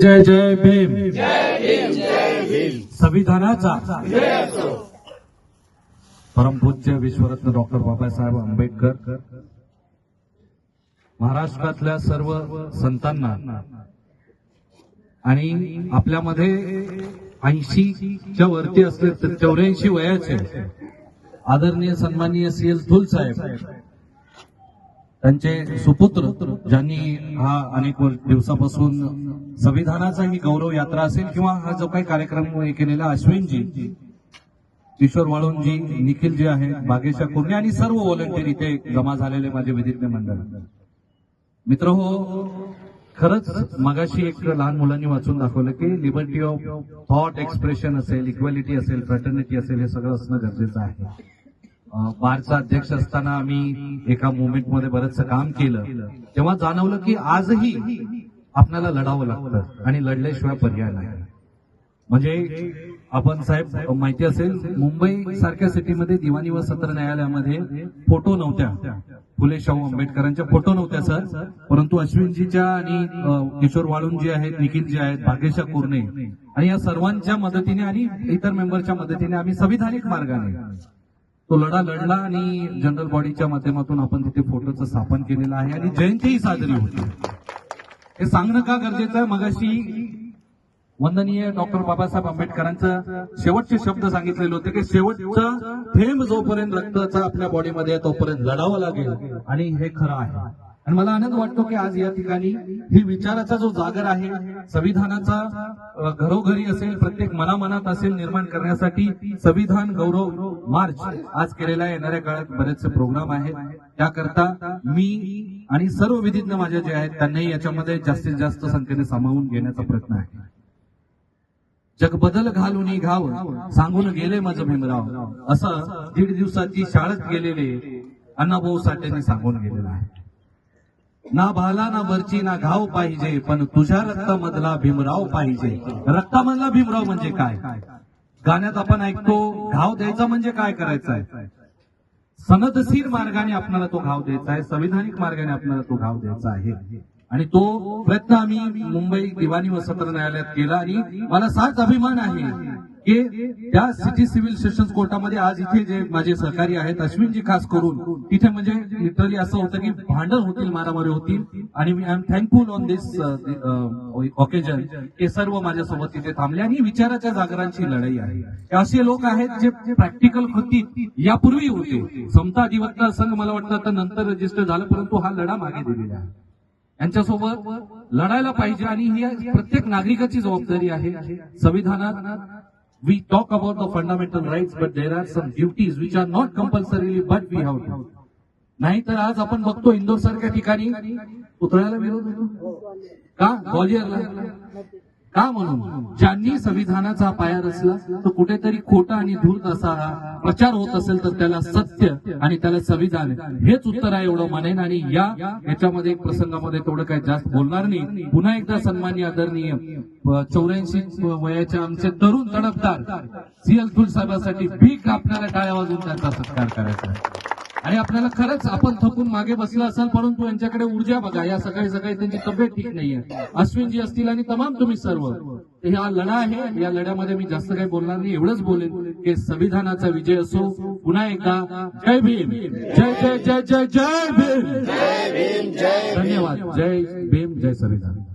जय जय भीम. संविधानाचा. परमपूज्य विश्वरत्न डॉक्टर बाबासाहेब आंबेडकर महाराष्ट्रातल्या सर्व संतांना आणि आपल्यामध्ये ऐंशीच्या वरती असले तर चौऱ्याऐंशी वयाचे आदरणीय सन्माननीय सी एल थुल साहेब त्यांचे सुपुत्र ज्यांनी हा अनेक वर्ष- दिवसापासून संविधानाचा ही गौरव यात्रा असेल किंवा हा जो काही कार्यक्रम हे केलेला अश्विनजी किशोर वाळूंजी निखिलजी आहे बागेशा कुर्णे आणि सर्व व्हॉलंटियर इथे जमा झालेले माझे विधिज्ञ मंडळ. मित्र हो खरंच मगाशी एक लहान मुलांनी वाचून दाखवलं की लिबर्टी ऑफ थॉट एक्सप्रेशन असेल इक्वॅलिटी असेल फ्रॅटर्निटी असेल हे सगळं असणं गरजेचं आहे. बारचा अध्यक्ष असताना आम्ही एका मुवमेंटमध्ये बरंचसं काम केलं. तेव्हा जाणवलं की आजही आपल्याला लढावं लागतं आणि लढल्याशिवाय पर्याय नाही. म्हणजे आपण साहेब माहिती असेल मुंबई सारख्या सिटीमध्ये दिवाणी व सत्र न्यायालयामध्ये फोटो नव्हत्या. फुले शाहू आंबेडकरांच्या फोटो नव्हत्या सर. परंतु अश्विनजीच्या आणि किशोर किशोर जे आहेत निखिलजी आहेत भाग्यशा कुर्णे आणि या सर्वांच्या मदतीने आणि इतर मेंबरच्या मदतीने आम्ही संविधानिक मार्गाने तो लढा लढला आणि जनरल बॉडीच्या माध्यमातून आपण तिथे फोटोचं स्थापन केलेलं आहे आणि जयंतीही साजरी होती. हे सांगणं का गरजेचं आहे? मगाशी वंदनीय डॉक्टर बाबासाहेब आंबेडकरांचं शेवटचे शब्द सांगितलेले होते की शेवटचा थेंब जोपर्यंत रक्ताचा आपल्या बॉडीमध्ये तोपर्यंत लढावं लागेल. आणि हे खरं आहे. आणि मला आनंद वाटतो की आज या ठिकाणी ही विचाराचा जो जागर आहे संविधानाचा घरोघरी असेल प्रत्येक मनामनात असेल निर्माण करण्यासाठी संविधान गौरव मार्च आज केलेला येणाऱ्या काळात बरेचसे प्रोग्राम आहेत. त्याकरता मी आणि सर्व विधिज्ञ माझे जे आहेत त्यांनाही याच्यामध्ये जास्तीत जास्त संख्येने सामावून घेण्याचा प्रयत्न आहे. जग बदल घालून घाव सांगून गेले माझं भीमराव. असं दीड दिवसाची शाळेत गेलेले अण्णाभाऊ साठेने सांगून गेलेलं आहे. ना भाला ना बरची ना घाव पाहिजे पण तुझ्या रक्तामधला भीमराव पाहिजे. रक्तामधला भीमराव म्हणजे काय? गाण्यात आपण ऐकतो घाव द्यायचा म्हणजे काय करायचं आहे सनदशीर मार्गाने आपल्याला तो घाव द्यायचा आहे संविधानिक मार्गाने आपल्याला तो घाव द्यायचा आहे. आणि तो प्रयत्न आम्ही मुंबई दिवाणी व सत्र न्यायालयात केला आणि मला साच अभिमान आहे. की त्या सिटी सिव्हिल सेशन्स कोर्टामध्ये आज इथे जे माझे सहकारी आहेत अश्विनजी खास करून तिथे म्हणजे लिटरली असं होतं की भांडण होतील मारामारी होतील. आणि मी I am thankful on this occasion हे सर्व माझ्यासोबत तिथे थांबले. आणि विचाराच्या जागरांची लढाई आहे. असे लोक आहेत जे प्रॅक्टिकल कृती यापूर्वी होते. समता अधिवक्ता संघ मला वाटतं आता नंतर रजिस्टर झालं परंतु हा लढा मागे दिलेला आहे. यांच्यासोबत लढायला पाहिजे. आणि ही प्रत्येक नागरिकाची जबाबदारी आहे. संविधानात we talk about the fundamental rights, but there are some duties which are not compulsorily, but we have. नाहीतर आज आपण बघतो इंदोर सारख्या ठिकाणी उतरायला विरोध का? ग्वालियरला. का म्हणून? ज्यांनी संविधानाचा पाया रचला तो कुठेतरी खोटा आणि धूर्त असा प्रचार होत असेल तर त्याला सत्य आणि त्याला संविधान हेच उत्तर आहे एवढं म्हणेन. आणि या याच्यामध्ये प्रसंगामध्ये तेवढं काही जास्त बोलणार नाही. पुन्हा एकदा सन्मान्य आदरणीय चौऱ्याऐंशी वयाच्या आमचे तरुण तडफदार सी एल थुल साहेबांसाठी भीक आपल्याला टाळ्या वाजून त्यांचा सत्कार करायचा आहे. आणि आपल्याला खरंच आपण थकून मागे बसला असाल परंतु यांच्याकडे ऊर्जा बघा या सकाळी सकाळी त्यांची तब्येत ठीक नाहीये. अश्विनजी असतील आणि तमाम तुम्ही सर्व हा लढा आहे या लढ्यामध्ये मी जास्त काही बोलणार नाही एवढंच बोलेन की संविधानाचा विजय असो पुन्हा एकदा जय भीम. जय जय जय जय जय भीम. धन्यवाद. जय भीम जय संविधान.